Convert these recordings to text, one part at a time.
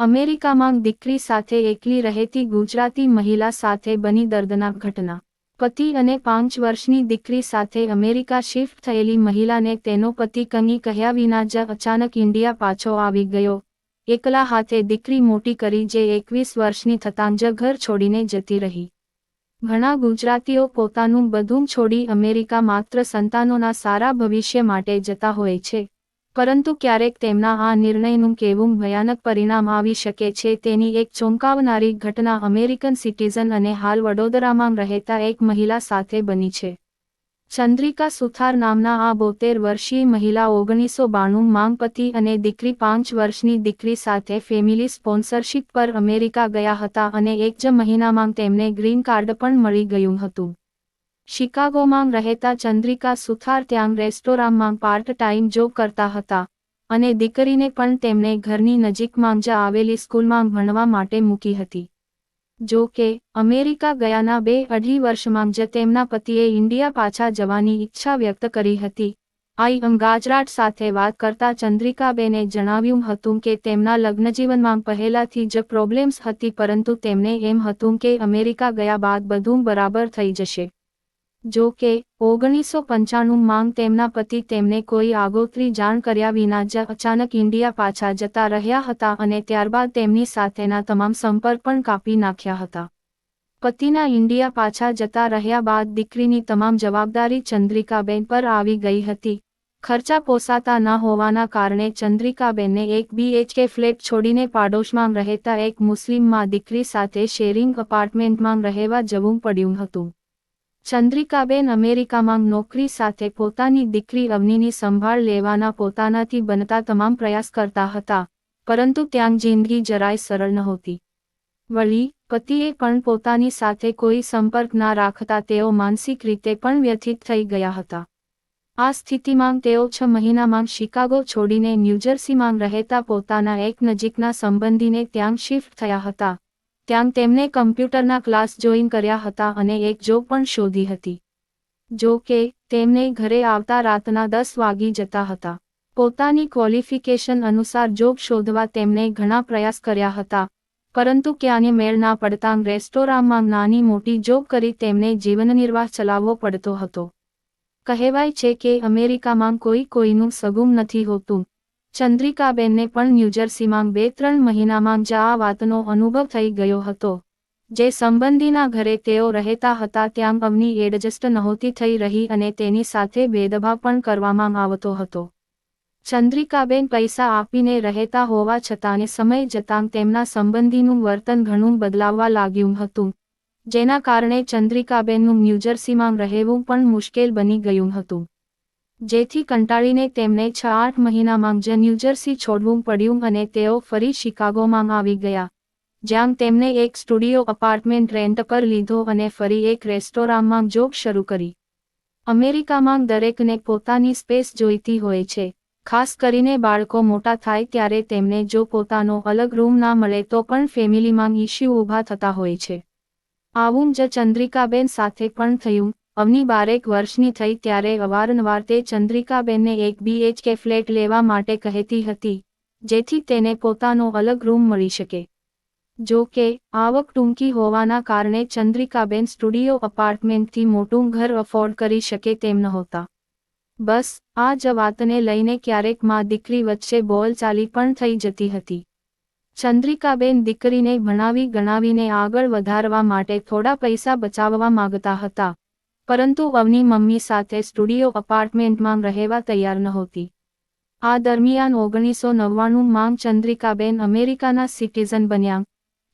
અમેરિકામાં દીકરી સાથે એકલી રહેતી ગુજરાતી મહિલા સાથે બની દર્દનાક ઘટના. પતિ અને પાંચ વર્ષની દીકરી સાથે અમેરિકા શિફ્ટ થયેલી મહિલાને તેનો પતિ કંઈ કહ્યા વિના જ અચાનક ઇન્ડિયા પાછો આવી ગયો. એકલા હાથે દીકરી મોટી કરી જે એકવીસ વર્ષની થતાં જ ઘર છોડીને જતી રહી. ઘણા ગુજરાતીઓ પોતાનું બધું છોડી અમેરિકા માત્ર સંતાનોના સારા ભવિષ્ય માટે જતા હોય છે. પરંતુ ક્યારેક તેમના આ નિર્ણયનું કેવું ભયાનક પરિણામ આવી શકે છે તેની એક ચોંકાવનારી ઘટના અમેરિકન સિટીઝન અને હાલ વડોદરામાં રહેતા એક મહિલા સાથે બની છે. ચંદ્રિકા સુથાર નામના આ બોતેર વર્ષીય મહિલા ઓગણીસો બાણું માંગ પતિ અને દીકરી પાંચ વર્ષની દીકરી સાથે ફેમિલી સ્પોન્સરશિપ પર અમેરિકા ગયા હતા અને એક જ મહિનામાં તેમને ગ્રીન કાર્ડ પણ મળી ગયું હતું. શિકાગોમાં રહેતા ચંદ્રિકા સુથાર ત્યાં રેસ્ટોરાંમાં પાર્ટ ટાઈમ જોબ કરતા હતા અને દીકરીને પણ તેમણે ઘરની નજીકમાં જ આવેલી સ્કૂલમાં ભણવા માટે મૂકી હતી. જો કે, અમેરિકા ગયાના બે અઢી વર્ષમાં જ તેમના પતિએ ઇન્ડિયા પાછા જવાની ઈચ્છા વ્યક્ત કરી હતી. આઈ અંગાજરાટ સાથે વાત કરતા ચંદ્રિકાબેને જણાવ્યું હતું કે તેમના લગ્નજીવનમાં પહેલાથી જ પ્રોબ્લેમ્સ હતી પરંતુ તેમને એમ હતું કે અમેરિકા ગયા બાદ બધું બરાબર થઈ જશે. જો કે, ઓગણીસો પંચાણુંમાં તેમના પતિ તેમને કોઈ આગોતરી જાણ કર્યા વિના જ અચાનક ઇન્ડિયા પાછા જતા રહ્યા હતા અને ત્યારબાદ તેમની સાથેના તમામ સંપર્ક પણ કાપી નાખ્યા હતા. પતિના ઇન્ડિયા પાછા જતા રહ્યા બાદ દીકરીની તમામ જવાબદારી ચંદ્રિકાબેન પર આવી ગઈ હતી. ખર્ચા પોસાતા ન હોવાના કારણે ચંદ્રિકાબેનને એક બીએચકે ફ્લેટ છોડીને પાડોશમાં રહેતા એક મુસ્લિમમાં દીકરી સાથે શેરિંગ અપાર્ટમેન્ટમાં રહેવા જવું પડ્યું હતું. ચંદ્રિકાબેન અમેરિકામાં નોકરી સાથે પોતાની દીકરી અવનીની સંભાળ લેવાના પોતાનાથી બનતા તમામ પ્રયાસ કરતા હતા, પરંતુ ત્યાં જિંદગી જરાય સરળ નહોતી. વળી, પતિએ પણ પોતાની સાથે કોઈ સંપર્ક ના રાખતા તેઓ માનસિક રીતે પણ વ્યથિત થઈ ગયા હતા. આ સ્થિતિમાં તેઓ છ મહિનામાં શિકાગો છોડીને ન્યૂજર્સીમાં રહેતા પોતાના એક નજીકના સંબંધીને ત્યાં શિફ્ટ થયા હતા. ત્યાં તેમને કમ્પ્યુટરના ક્લાસ જોઈન કર્યા હતા અને એક જોબ પણ શોધી હતી. જો કે તેમને ઘરે આવતા રાતના દસ વાગી જતા હતા. પોતાની ક્વોલિફિકેશન અનુસાર જોબ શોધવા તેમને ઘણા પ્રયાસ કર્યા હતા, પરંતુ ક્યાંને મેળ ના પડતા રેસ્ટોરાંમાં નાની મોટી જોબ કરી તેમને જીવનનિર્વાહ ચલાવવો પડતો હતો. કહેવાય છે કે અમેરિકામાં કોઈ કોઈનું સગુમ નથી હોતું. ચંદ્રિકાબેનને પણ ન્યૂજર્સીમાં બે ત્રણ મહિનામાં જ આ વાતનો અનુભવ થઈ ગયો હતો. જે સંબંધીના ઘરે તેઓ રહેતા હતા ત્યાં અમની એડજસ્ટ નહોતી થઈ રહી અને તેની સાથે ભેદભાવ પણ કરવામાં આવતો હતો. ચંદ્રિકાબેન પૈસા આપીને રહેતા હોવા છતાંને સમય જતાં તેમના સંબંધીનું વર્તન ઘણું બદલાવવા લાગ્યું હતું. જેના કારણે ચંદ્રિકાબેનનું ન્યૂજર્સીમાં રહેવું પણ મુશ્કેલ બની ગયું હતું. જેથી કંટાળીને તેમને છ આઠ મહિનામાં જ ન્યૂજર્સી છોડવું પડ્યું અને તેઓ ફરી શિકાગોમાં આવી ગયા, જ્યાં તેમને એક સ્ટુડિયો અપાર્ટમેન્ટ રેન્ટ પર લીધો અને ફરી એક રેસ્ટોરાંમાં જોબ શરૂ કરી. અમેરિકામાં દરેકને પોતાની સ્પેસ જોઈતી હોય છે, ખાસ કરીને બાળકો મોટા થાય ત્યારે તેમને જો પોતાનો અલગ રૂમ ના મળે તો પણ ફેમિલીમાં ઇશ્યુ ઊભા થતા હોય છે. આવું જ ચંદ્રિકાબેન સાથે પણ થયું. અવની બારેક વર્ષની થઈ ત્યારે અવારનવાર તે ચંદ્રિકાબેનને એક બીએચકે ફ્લેટ લેવા માટે કહેતી હતી, જેથી તેને પોતાનો અલગ રૂમ મળી શકે. જો કે, આવક ટૂંકી હોવાના કારણે ચંદ્રિકાબેન સ્ટુડિયો અપાર્ટમેન્ટથી મોટું ઘર અફોર્ડ કરી શકે તેમ નહોતા. બસ, આ જ વાતને લઈને ક્યારેકમાં દીકરી વચ્ચે બોલચાલી પણ થઈ જતી હતી. ચંદ્રિકાબેન દીકરીને ભણાવી ગણાવીને આગળ વધારવા માટે થોડા પૈસા બચાવવા માગતા હતા. પરંતુ અવની મમ્મી સાથે સ્ટુડિયો અપાર્ટમેન્ટમાં રહેવા તૈયાર નહોતી. આ દરમિયાન ઓગણીસો નવ્વાણું માંગ ચંદ્રિકાબેન અમેરિકાના સિટીઝન બન્યા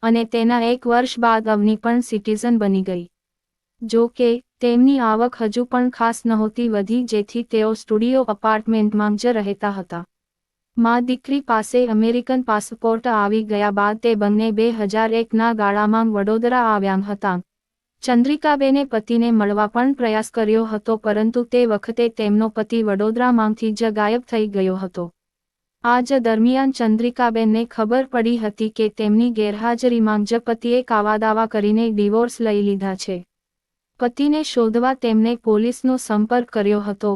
અને તેના એક વર્ષ બાદ અવની પણ સિટીઝન બની ગઈ. જો કે, તેમની આવક હજુ પણ ખાસ નહોતી વધી જેથી તેઓ સ્ટુડિયો અપાર્ટમેન્ટમાં જ રહેતા હતા. મા દીકરી પાસે અમેરિકન પાસપોર્ટ આવી ગયા બાદ તે બંને બે હજાર એકના ગાળામાં વડોદરા આવ્યા હતા. ચંદ્રિકાબેને પતિને મળવા પણ પ્રયાસ કર્યો હતો, પરંતુ તે વખતે તેમનો પતિ વડોદરામાંથી જ ગાયબ થઈ ગયો હતો. આ જ દરમિયાન ચંદ્રિકાબેનને ખબર પડી હતી કે તેમની ગેરહાજરીમાં જ પતિએ કાવાદાવા કરીને ડિવોર્સ લઈ લીધા છે. પતિને શોધવા તેમને પોલીસનો સંપર્ક કર્યો હતો.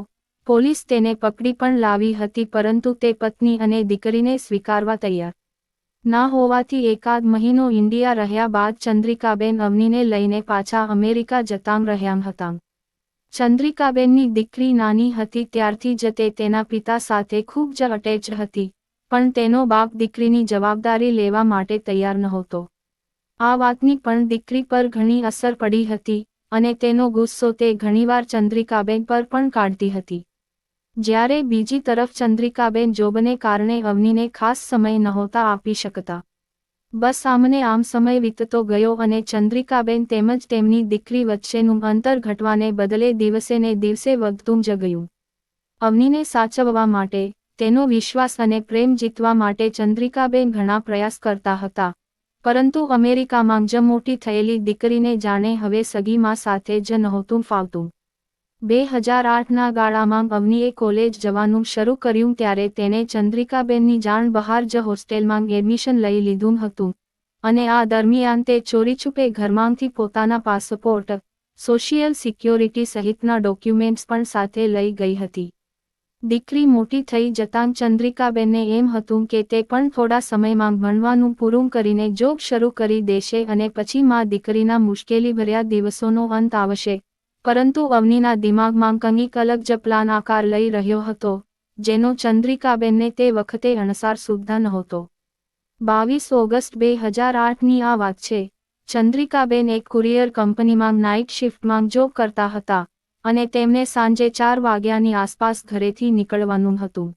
પોલીસ તેને પકડી પણ લાવી હતી, પરંતુ તે પત્ની અને દીકરીને સ્વીકારવા તૈયાર ના હોવાથી એકાદ મહિનો ઇન્ડિયા રહ્યા બાદ ચંદ્રિકાબેન અવનીને લઈને પાછા અમેરિકા જતાં રહ્યા હતાં. ચંદ્રિકાબેનની દીકરી નાની હતી ત્યારથી જ તે તેના પિતા સાથે ખૂબ જ અટેચ હતી, પણ તેનો બાપ દીકરીની જવાબદારી લેવા માટે તૈયાર નહોતો. આ વાતની પણ દીકરી પર ઘણી અસર પડી હતી અને તેનો ગુસ્સો તે ઘણીવાર ચંદ્રિકાબેન પર પણ કાઢતી હતી. જ્યારે બીજી તરફ ચંદ્રિકાબેન જોબને કારણે અવનીને ખાસ સમય નહોતા આપી શકતા. બસ આમને આમ સમય વીતતો ગયો અને ચંદ્રિકાબેન તેમજ તેમની દીકરી વચ્ચેનું અંતર ઘટવાને બદલે દિવસે ને દિવસે વધતું જ ગયું. અવનીને સાચવવા માટે, તેનો વિશ્વાસ અને પ્રેમ જીતવા માટે ચંદ્રિકાબેન ઘણા પ્રયાસ કરતા હતા. પરંતુ અમેરિકામાં જ મોટી થયેલી દીકરીને જાણે હવે સગીમાં સાથે જ નહોતું ફાવતું. બે હજાર આઠના ગાળામાં અવનીએ કોલેજ જવાનું શરૂ કર્યું ત્યારે તેણે ચંદ્રિકાબેનની જાણ બહાર જ હોસ્ટેલમાં એડમિશન લઈ લીધું હતું. અને આ દરમિયાન તે ચોરીછૂપે ઘરમાંથી પોતાના પાસપોર્ટ, સોશિયલ સિક્યોરિટી સહિતના ડોક્યુમેન્ટ્સ પણ સાથે લઈ ગઈ હતી. દીકરી મોટી થઈ જતાં ચંદ્રિકાબેનને એમ હતું કે તે પણ થોડા સમયમાં ભણવાનું પૂરું કરીને જોબ શરૂ કરી દેશે અને પછી માં દીકરીના મુશ્કેલીભર્યા દિવસોનો અંત આવશે. પરંતુ અવનીના દિમાગમાં કંઈક અલગ જ પ્લાન આકાર લઈ રહ્યો હતો, જેનો ચંદ્રિકાબેનને તે વખતે અણસાર સુદ્ધા નહોતો. બાવીસ ઓગસ્ટ બે હજાર આઠની આ વાત છે. ચંદ્રિકાબેન એક કુરિયર કંપનીમાં નાઇટ શિફ્ટમાં જોબ કરતા હતા અને તેમને સાંજે ચાર વાગ્યાની આસપાસ ઘરેથી નીકળવાનું હતું.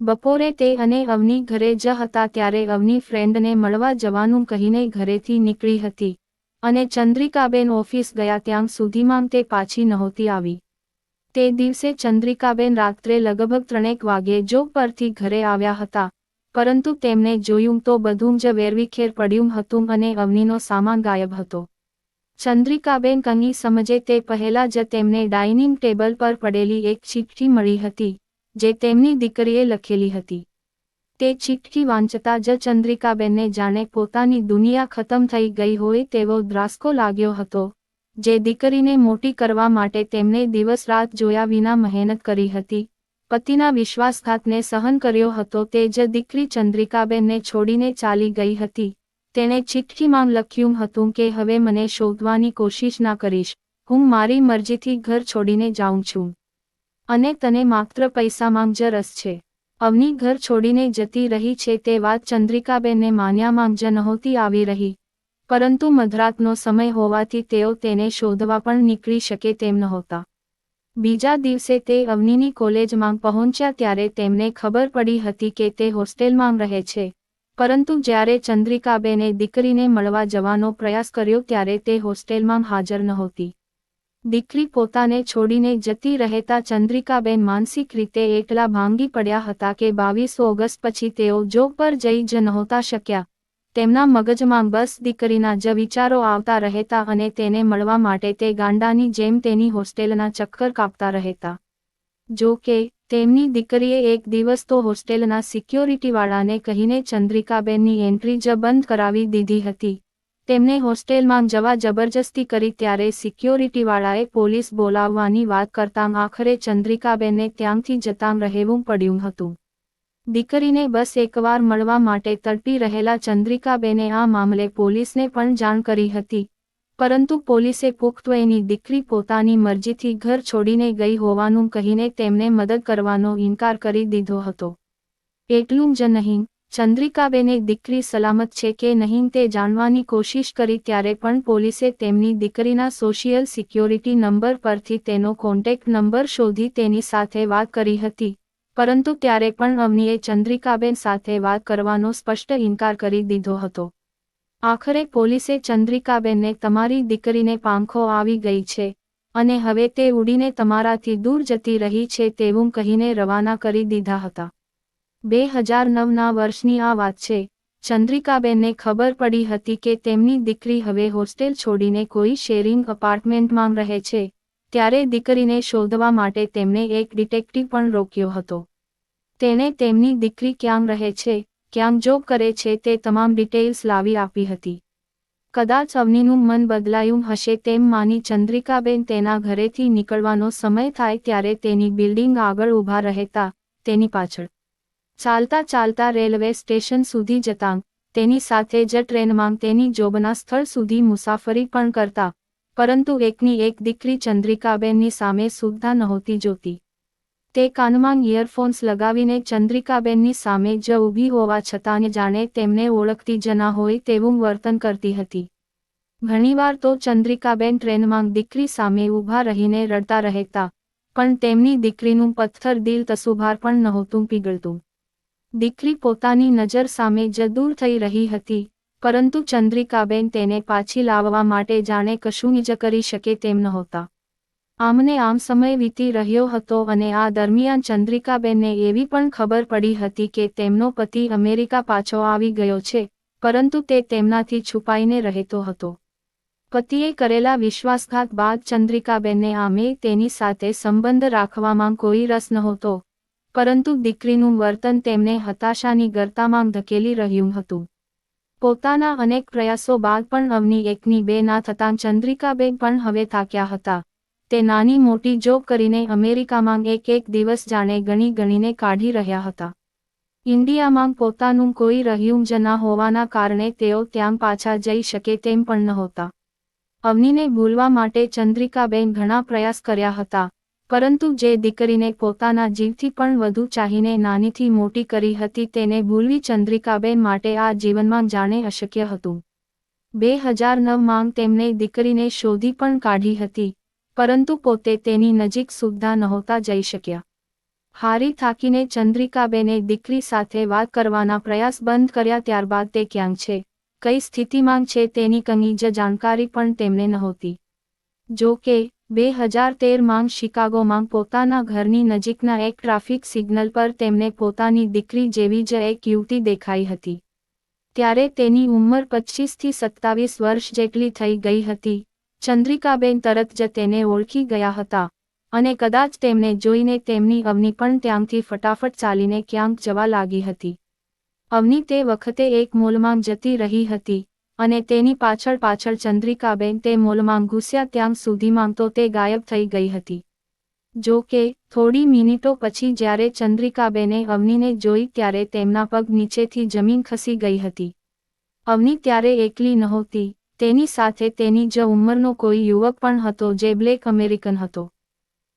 બપોરે તે અને અવની ઘરે જ હતા ત્યારે અવની ફ્રેન્ડને મળવા જવાનું કહીને ઘરેથી નીકળી હતી. અને ચંદ્રિકાબેન ઓફિસ ગયા ત્યાં સુધીમાં તે પાછી નહોતી આવી. તે દિવસે ચંદ્રિકાબેન રાત્રે લગભગ ત્રણેક વાગ્યે જોબ પરથી ઘરે આવ્યા હતા, પરંતુ તેમને જોયું તો બધું જ વેરવિખેર પડ્યું હતું અને અવનીનો સામાન ગાયબ હતો. ચંદ્રિકાબેન કંઈ સમજે તે પહેલા જ તેમને ડાઇનિંગ ટેબલ પર પડેલી એક ચિઠ્ઠી મળી હતી, જે તેમની દીકરીએ લખેલી હતી. તે ચીઠી વાંચતા જ ચંદ્રિકાબેનને જાણે પોતાની દુનિયા ખતમ થઈ ગઈ હોય તેવો દ્રાસકો લાગ્યો હતો, જે દીકરીને મોટી કરવા માટે તેમને દિવસ રાત જોયા વિના મહેનત કરી હતી. પતિના વિશ્વાસઘાતને સહન કર્યો હતો તે જ દીકરી ચંદ્રિકાબેનને છોડીને ચાલી ગઈ હતી. તેણે ચિઠ્ઠીમાં લખ્યું હતું કે, હવે મને શોધવાની કોશિશ ના કરીશ. હું મારી મરજીથી ઘર છોડીને જાઉં છું. અને તને માત્ર પૈસામાં જ રસ છે. અવની ઘર છોડીને જતી રહી છે તે વાત ચંદ્રિકાબેનને માન્યામાં જ નહોતી આવી રહી. પરંતુ મધરાતનો સમય હોવાથી તેઓ તેને શોધવા પણ નીકળી શકે તેમ નહોતા. બીજા દિવસે તે અવનીની કોલેજમાં પહોંચ્યા ત્યારે તેમને ખબર પડી હતી કે તે હોસ્ટેલમાં રહે છે. પરંતુ જ્યારે ચંદ્રિકાબેને દીકરીને મળવા જવાનો પ્રયાસ કર્યો ત્યારે તે હોસ્ટેલમાં હાજર નહોતી. દીકરી પોતાને છોડીને જતી રહેતા ચંદ્રિકાબેન માનસિક રીતે એટલા ભાંગી પડ્યા હતા કે બાવીસ ઓગસ્ટ પછી તેઓ જોબ પર જઈ જ નહોતા શક્યા. તેમના મગજમાં બસ દીકરીના જ વિચારો આવતા રહેતા અને તેને મળવા માટે તે ગાંડાની જેમ તેની હોસ્ટેલના ચક્કર કાપતા રહેતા. જો કે, તેમની દીકરીએ એક દિવસ તો હોસ્ટેલના સિક્યોરિટીવાળાને કહીને ચંદ્રિકાબેનની એન્ટ્રી જ બંધ કરાવી દીધી હતી. તેમને હોસ્ટેલમાં જવા જબરજસ્તી કરી ત્યારે સિક્યોરિટીવાળાએ પોલીસ બોલાવવાની વાત કરતાં આખરે ચંદ્રિકાબેનને ત્યાંથી જતાં રહેવું પડ્યું હતું. દીકરીને બસ એકવાર મળવા માટે તડપી રહેલા ચંદ્રિકાબેને આ મામલે પોલીસને પણ જાણ કરી હતી. પરંતુ પોલીસે પુખ્ત એની દીકરી પોતાની મરજીથી ઘર છોડીને ગઈ હોવાનું કહીને તેમને મદદ કરવાનો ઇનકાર કરી દીધો હતો. એટલું જ નહીં ચંદ્રિકાબેને દીકરી સલામત છે કે નહીં તે જાણવાની કોશિશ કરી ત્યારે પણ પોલીસે તેમની દીકરીના સોશિયલ સિક્યોરિટી નંબર પરથી તેનો કોન્ટેક્ટ નંબર શોધી તેની સાથે વાત કરી હતી. પરંતુ ત્યારે પણ અમનીએ ચંદ્રિકાબેન સાથે વાત કરવાનો સ્પષ્ટ ઇનકાર કરી દીધો હતો. આખરે પોલીસે ચંદ્રિકાબેનને તમારી દીકરીને પાંખો આવી ગઈ છે અને હવે તે ઉડીને તમારાથી દૂર જતી રહી છે તેવું કહીને રવાના કરી દીધા હતા. બે હજાર નવના વર્ષની આ વાત છે. ચંદ્રિકાબેનને ખબર પડી હતી કે તેમની દીકરી હવે હોસ્ટેલ છોડીને કોઈ શેરિંગ અપાર્ટમેન્ટમાં રહે છે. ત્યારે દીકરીને શોધવા માટે તેમણે એક ડિટેક્ટિવ પણ રોક્યો હતો. તેણે તેમની દીકરી ક્યાં રહે છે, ક્યાં જોબ કરે છે તે તમામ ડિટેલ્સ લાવી આપી હતી. કદાચ અવનીનું મન બદલાયું હશે તેમ માની ચંદ્રિકાબેન તેના ઘરેથી નીકળવાનો સમય થાય ત્યારે તેની બિલ્ડિંગ આગળ ઊભા રહેતા તેની પાછળ ચાલતા ચાલતા રેલવે સ્ટેશન સુધી જતાં, તેની સાથે જ ટ્રેનમાં તેની જોબના સ્થળ સુધી મુસાફરી પણ કરતા, પરંતુ એકની એક દીકરી ચંદ્રિકાબેનની સામે સુદ્ધા નહોતી જોતી. તે કાનમાં ઇયરફોન્સ લગાવીને ચંદ્રિકાબેનની સામે જ ઊભી હોવા છતાં જાણે તેમને ઓળખતી જ ના હોય તેવું વર્તન કરતી હતી. ઘણીવાર તો ચંદ્રિકાબેન ટ્રેનમાં દીકરી સામે ઊભા રહીને રડતા રહેતા, પણ તેમની દીકરીનું પથ્થર દિલ તસુભાર પણ નહોતું પીગળતું. દીકરી પોતાની નજર સામે જ દૂર થઈ રહી હતી, પરંતુ ચંદ્રિકાબેન તેને પાછી લાવવા માટે જાણે કશું જ કરી શકે તેમ નહોતા. આમને આમ સમય વીતી રહ્યો હતો અને આ દરમિયાન ચંદ્રિકાબેનને એવી પણ ખબર પડી હતી કે તેમનો પતિ અમેરિકા પાછો આવી ગયો છે, પરંતુ તે તેમનાથી છુપાઈને રહેતો હતો. પતિએ કરેલા વિશ્વાસઘાત બાદ ચંદ્રિકાબેનને આમે તેની સાથે સંબંધ રાખવામાં કોઈ રસ નહોતો પરંતુ દીકરીનું વર્તન તેમને હતાશાની ગરતામાં ધકેલી રહ્યું હતું. પોતાના અનેક પ્રયાસો બાદ પણ અવની એકની બે ના થતાં ચંદ્રિકાબેન પણ હવે થાક્યા હતા. તે નાની મોટી જોબ કરીને અમેરિકામાં એક એક દિવસ જાણે ગણી ગણીને કાઢી રહ્યા હતા. ઇન્ડિયામાં પોતાનું કોઈ રહ્યું જ ના હોવાના કારણે તેઓ ત્યાં પાછા જઈ શકે તેમ પણ નહોતા. અવનીને ભૂલવા માટે ચંદ્રિકાબેન ઘણા પ્રયાસ કર્યા હતા. પરંતુ જે દીકરીને પોતાના જીવથી પણ વધુ ચાહીને નાનીથી મોટી કરી હતી તેને ભૂલવી ચંદ્રિકાબેન માટે આ જીવનમાં જાણે અશક્ય હતું. બે હજાર નવમાં તેમને દીકરીને શોધી પણ કાઢી હતી, પરંતુ પોતે તેની નજીક સુદ્ધા નહોતા જઈ શક્યા. હારી થાકીને ચંદ્રિકાબેને દીકરી સાથે વાત કરવાના પ્રયાસ બંધ કર્યા ત્યારબાદ તે ક્યાંક છે, કઈ સ્થિતિમાં છે તેની કંઈ જ જાણકારી પણ તેમને નહોતી. જો કે બે હજાર તેરમાં શિકાગોમાં પોતાના ઘરની નજીકના એક ટ્રાફિક સિગ્નલ પર તેમને પોતાની દીકરી જેવી જ એક યુવતી દેખાઈ હતી. ત્યારે તેની ઉંમર પચીસથી સત્તાવીસ વર્ષ જેટલી થઈ ગઈ હતી. ચંદ્રિકાબેન તરત જ તેને ઓળખી ગયા હતા અને કદાચ તેમને જોઈને તેમની અવની પણ ત્યાંથી ફટાફટ ચાલીને ક્યાંક જવા લાગી હતી. અવની તે વખતે એક મોલમાં જતી રહી હતી. અને તેની પાછળ પાછળ ચંદ્રિકાબેન તે મોલમાં ઘૂસ્યા ત્યાં સુધીમાં તો તે ગાયબ થઈ ગઈ હતી. જો કે, થોડી મિનિટો પછી જ્યારે ચંદ્રિકાબેને અવનીને જોઈ ત્યારે તેમના પગ નીચેથી જમીન ખસી ગઈ હતી. અવની ત્યારે એકલી નહોતી, તેની સાથે તેની જ ઉંમરનો કોઈ યુવક પણ હતો જે બ્લેક અમેરિકન હતો.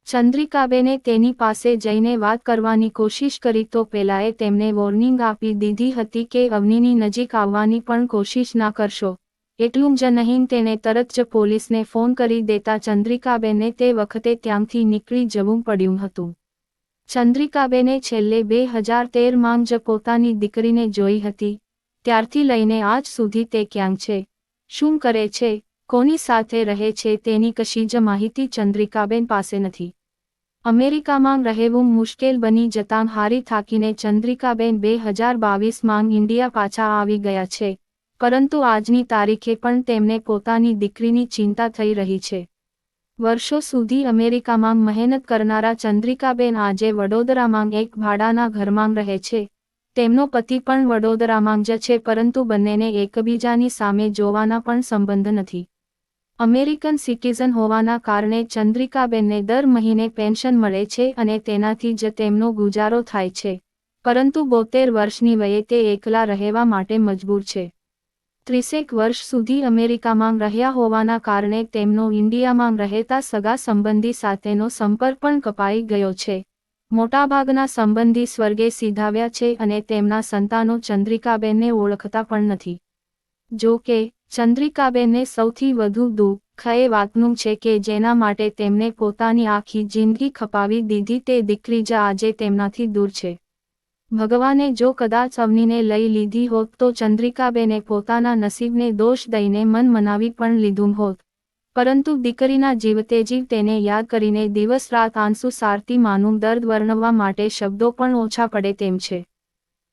ચંદ્રિકાબેને તેની પાસે જઈને વાત કરવાની કોશિશ કરી તો પેલાએ તેમને વોર્નિંગ આપી દીધી હતી કે અવનીની નજીક આવવાની પણ કોશિશ ના કરશો. એટલું જ નહીં તેને તરત જ પોલીસને ફોન કરી દેતા ચંદ્રિકાબેને તે વખતે ત્યાંથી નીકળી જવું પડ્યું હતું. ચંદ્રિકાબેને છેલ્લે બે હજાર તેરમાં જ પોતાની દીકરીને જોઈ હતી. ત્યારથી લઈને આજ સુધી તે ક્યાંક છે? શું કરે છે? કોની સાથે રહે છે તેની કશી જ માહિતી ચંદ્રિકાબેન પાસે નથી. અમેરિકામાં રહેવું મુશ્કેલ બની જતાં હારી થાકીને ચંદ્રિકાબેન બે હજાર બાવીસમાં ઇન્ડિયા પાછા આવી ગયા છે, પરંતુ આજની તારીખે પણ તેમને પોતાની દીકરીની ચિંતા થઈ રહી છે. વર્ષો સુધી અમેરિકામાં મહેનત કરનારા ચંદ્રિકાબેન આજે વડોદરામાં એક ભાડાના ઘરમાં રહે છે. તેમનો પતિ પણ વડોદરામાં જ છે, પરંતુ બંનેને એકબીજાની સામે જોવાના પણ સંબંધ નથી. અમેરિકન સિટીઝન હોવાના કારણે ચંદ્રિકાબેનને દર મહિને પેન્શન મળે છે અને તેનાથી જ તેમનો ગુજારો થાય છે. પરંતુ બોતેર વર્ષની વયે તે એકલા રહેવા માટે મજબૂર છે. ત્રીસેક વર્ષ સુધી અમેરિકામાં રહ્યા હોવાના કારણે તેમનો ઇન્ડિયામાં રહેતા સગા સંબંધી સાથેનો સંપર્ક પણ કપાઈ ગયો છે. મોટાભાગના સંબંધી સ્વર્ગે સીધાવ્યા છે અને તેમના સંતાનો ચંદ્રિકાબેનને ઓળખતા પણ નથી. જો કે ચંદ્રિકાબેનને સૌથી વધુ દુઃખ એ વાતનું છે કે જેના માટે તેમને પોતાની આખી જિંદગી ખપાવી દીધી તે દીકરી જ આજે તેમનાથી દૂર છે. ભગવાને જો કદાચ અવનીને લઈ લીધી હોત તો ચંદ્રિકાબેને પોતાના નસીબને દોષ દઈને મન મનાવી પણ લીધું હોત. પરંતુ દીકરીના જીવતે જીવ તેને યાદ કરીને દિવસ રાત આંસુ સારતી માનું દર્દ વર્ણવવા માટે શબ્દો પણ ઓછા પડે તેમ છે.